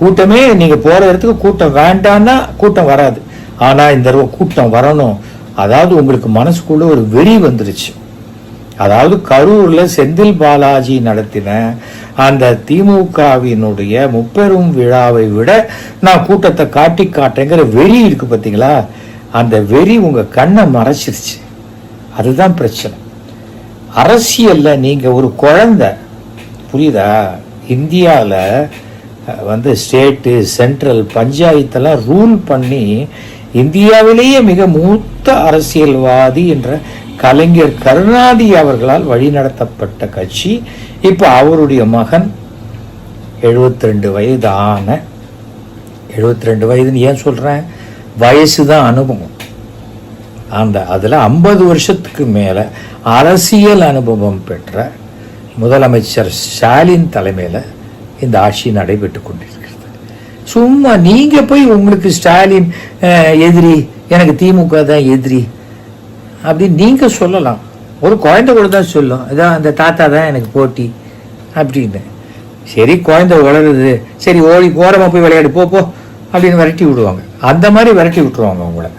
கூட்டமே நீங்க போற இடத்துக்கு கூட்டம் வேண்டாம்னா கூட்டம் வராது. ஆனா இந்த தடவை கூட்டம் வரணும். அதாவது உங்களுக்கு மனசுக்குள்ள ஒரு வெறி வந்துருச்சு. அதாவது கரூர்ல செந்தில் பாலாஜி நடத்தின அந்த திமுகவினுடைய முப்பெரும் விழாவை விட நான் கூட்டத்தை காட்டி காட்டேங்கிற வெறி இருக்கு பார்த்தீங்களா அந்த வெறி உங்க கண்ணை மறைச்சிருச்சு. அதுதான் பிரச்சனை. அரசியல்ல நீங்க ஒரு குழந்தை. புரியுதா? இந்தியாவில் வந்து ஸ்டேட்டு சென்ட்ரல் பஞ்சாயத்தெல்லாம் ரூல் பண்ணி இந்தியாவிலேயே மிக மூத்த அரசியல்வாதி என்ற கலைஞர் கருணாநிதி அவர்களால் வழிநடத்தப்பட்ட கட்சி. இப்போ அவருடைய மகன் 72 ரெண்டு வயது ஆன 72 ரெண்டு வயதுன்னு ஏன் சொல்கிறேன் வயசு தான் அனுபவம். அந்த அதில் ஐம்பது வருஷத்துக்கு மேலே அரசியல் அனுபவம் பெற்ற முதலமைச்சர் ஸ்டாலின் தலைமையில் இந்த ஆட்சி நடைபெற்று கொண்டிருக்கிறது. சும்மா நீங்கள் போய் உங்களுக்கு ஸ்டாலின் எதிரி எனக்கு திமுக தான் எதிரி அப்படின்னு நீங்கள் சொல்லலாம். ஒரு குழந்தை கூட தான் சொல்லும். இதான் அந்த தாத்தா தான் எனக்கு போட்டி அப்படின்னு. சரி குழந்தை வளருது. சரி ஓடி ஓரமாக போய் விளையாடு போ போ அப்படின்னு விரட்டி விடுவாங்க. அந்த மாதிரி விரட்டி விட்டுருவாங்க உங்களை